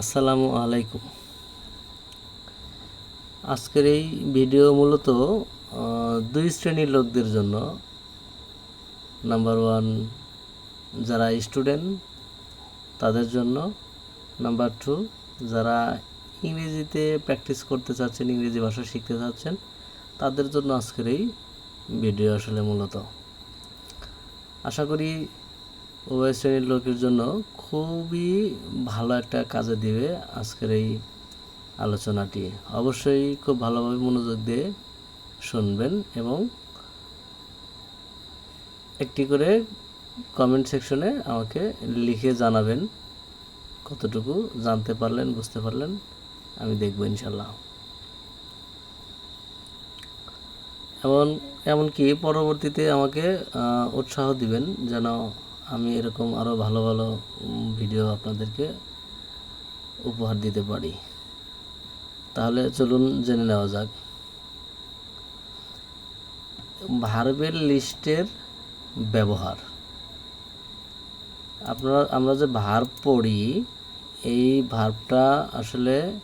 আসসালামু আলাইকুম। আজকের এই ভিডিও মূলত দুই শ্রেণির লোকদের জন্য। নাম্বার ওয়ান যারা স্টুডেন্ট তাদের জন্য। নাম্বার টু যারা ইংরেজিতে প্র্যাকটিস করতে চাচ্ছেন, ইংরেজি ভাষা শিখতে চাচ্ছেন, তাদের জন্য আজকের এই ভিডিও আসলে মূলত। আশা করি উভয় শ্রেণির লোকের জন্য খুবই ভালো একটা কাজে দিবে আজকের এই আলোচনাটি। অবশ্যই খুব ভালোভাবে মনোযোগ দিয়ে শুনবেন এবং একটি করে কমেন্ট সেকশনে আমাকে লিখে জানাবেন কতটুকু জানতে পারলেন, বুঝতে পারলেন, আমি দেখব ইনশাল্লাহ এমন, এমনকি পরবর্তীতে আমাকে উৎসাহ দিবেন যেন আমি এরকম আরও ভালো ভালো ভিডিও আপনাদেরকে উপহার দিতে পারি। তাহলে চলুন জেনে নেওয়া যাক। ভার্বের লিস্টের ব্যবহার। আপনারা, আমরা যে ভার্ব পড়ি, এই ভার্বটা আসলে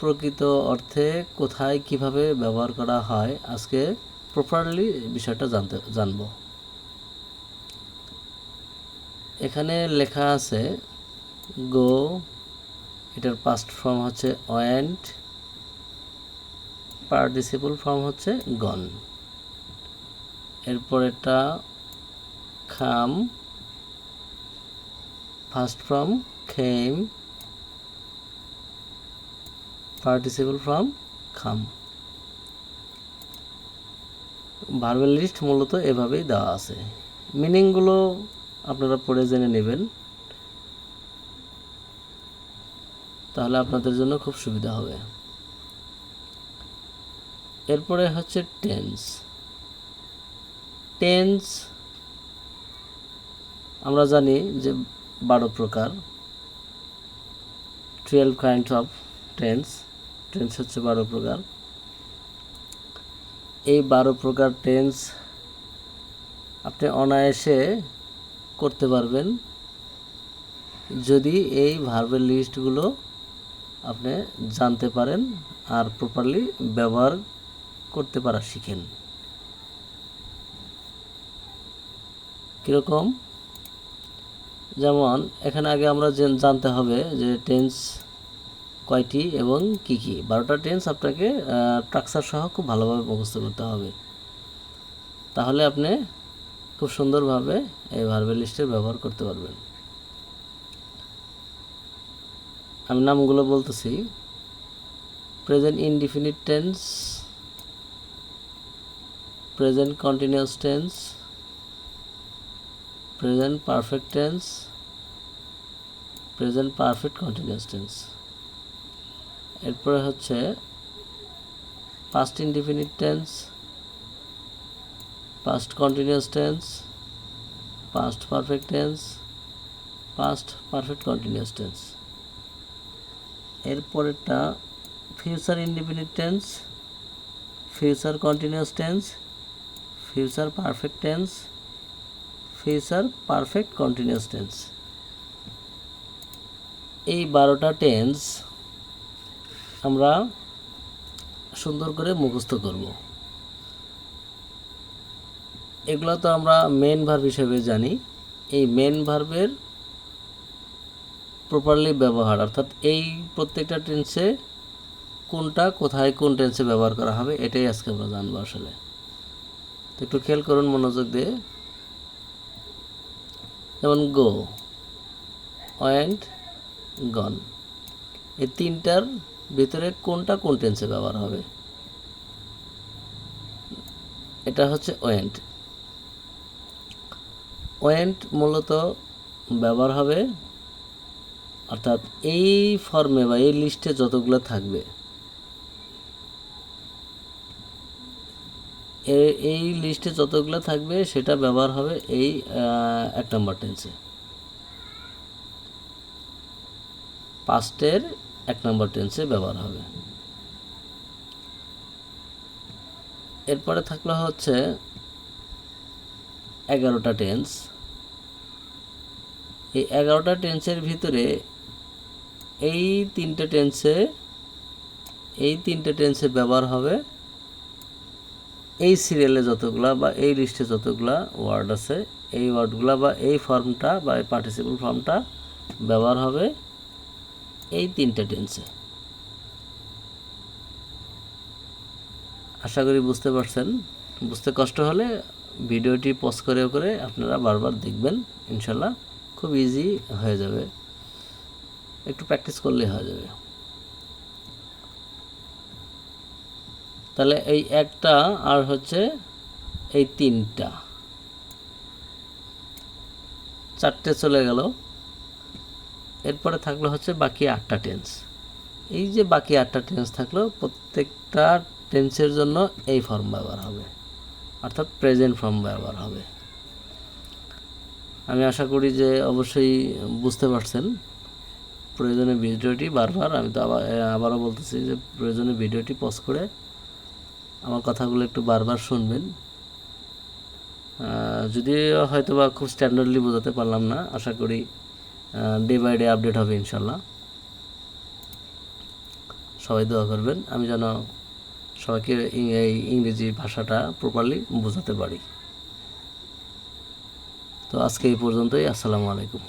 প্রকৃত অর্থে কোথায় কীভাবে ব্যবহার করা হয়, আজকে প্রপারলি বিষয়টা জানতে, জানব। এখানে লেখা আছে গো এটার পাস্ট ফর্ম হচ্ছে ওয়েন্ট পার্টিসিপল ফর্ম হচ্ছে গন এরপর এটা come first form came participle form come. Verbal list মূলত এভাবেই দেওয়া আছে। মিনিংগুলো আপনারা পড়ে জেনে নেবেন। তাহলে আপনাদের জন্য খুব সুবিধা হবে। এরপরে হচ্ছে টেন্স টেন্স আমরা জানি যে বারো প্রকার। Twelve kind of tense tense হচ্ছে বারো প্রকার। এই বারো প্রকার টেন্স আপনি অনায়াসে করতে পারবেন। যদি এই ভার্বের লিস্টগুলো আপনি জানতে পারেন আর প্রপারলি ব্যবহার করতে পারা শিখেন। কীরকম? যেমন, এখানে আগে আমরা জেন- জানতে হবে যে টেন্স কয়টি এবং কি কি। বারোটা টেন্স আপনাকে ট্রাকচার সহ খুব ভালোভাবে মুখস্থ করতে হবে। তাহলে আপনি খুব সুন্দরভাবে এই ভার্বেল লিস্টের ব্যবহার করতে পারবেন। আমি নামগুলো বলতেছি। Present indefinite tense present continuous tense present perfect tense present perfect continuous tense এরপরে হচ্ছে past indefinite tense past continuous tense past perfect tense past perfect continuous tense এরপরেরটা future independent tense future continuous tense future perfect tense future perfect continuous tense এই বারোটা tense আমরা সুন্দর করে মুখস্থ করব। এগুলো তো আমরা মেন ভার্ব হিসেবে জানি। এই মেন ভার্বের প্রপারলি ব্যবহার, অর্থাৎ এই প্রত্যেকটা টেন্সে কোনটা, কোথায়, কোন টেন্সে ব্যবহার করা হবে, এটাই আজকে আমরা জানব আসলে। তো একটু খেয়াল করুন মনোযোগ দিয়ে। যেমন গো ওয়েন্ট গন এই তিনটার ভিতরে কোনটা, কোন টেন্সে ব্যবহার হবে? এটা হচ্ছে ওয়েন্ট ওয়েন্ট মূলত ব্যবহার হবে, অর্থাৎ এই ফর্মে বা এই লিস্টে যতগুলো থাকবে এই লিস্টে যতগুলো থাকবে সেটা ব্যবহার হবে এই এক নম্বর টেন্সে পাস্টের এক নম্বর টেন্সে ব্যবহার হবে। এরপরে থাকল হচ্ছে এগারোটা টেন্স। এই এগারোটা টেন্সের ভিতরে এই তিনটে টেন্সে, এই তিনটে টেন্সে ব্যবহার হবে এই সিরিয়ালে যতগুলা বা এই লিস্টে যতগুলা ওয়ার্ড আছে, এই ওয়ার্ডগুলা বা এই ফর্মটা বা এই পার্টিসিপল ফর্মটা ব্যবহার হবে এই তিনটে টেন্সে। আশা করি বুঝতে পারছেন। বুঝতে কষ্ট হলে ভিডিওটি পজ করে করে আপনারা বারবার দেখবেন, ইনশাল্লাহ খুব ইজি হয়ে যাবে। একটু প্র্যাকটিস করলেই হয়ে যাবে। তাহলে এই একটা আর হচ্ছে এই তিনটা। চারটে চলে গেল। এরপরে থাকল হচ্ছে বাকি আটটা টেন্স এই যে বাকি আটটা টেন্স থাকল, প্রত্যেকটা টেন্সের জন্য এই ফর্ম ব্যবহার হবে। অর্থাৎ প্রেজেন্ট ফর্ম ব্যবহার হবে। আমি আশা করি যে অবশ্যই বুঝতে পারছেন। প্রয়োজনে ভিডিওটি বারবার আমি তো আবার আবারও বলতেছি যে প্রয়োজনে ভিডিওটি পজ করে আমার কথাগুলো একটু বারবার শুনবেন। যদিও হয়তো বা খুব স্ট্যান্ডার্ডলি বোঝাতে পারলাম না, আশা করি ডে বাই ডে আপডেট হবে ইনশাল্লাহ সবাই দোয়া করবেন, আমি যেন সবাইকে এই ইংরেজি ভাষাটা প্রপারলি বোঝাতে পারি। তো আজকে এই পর্যন্তই আসসালামু আলাইকুম।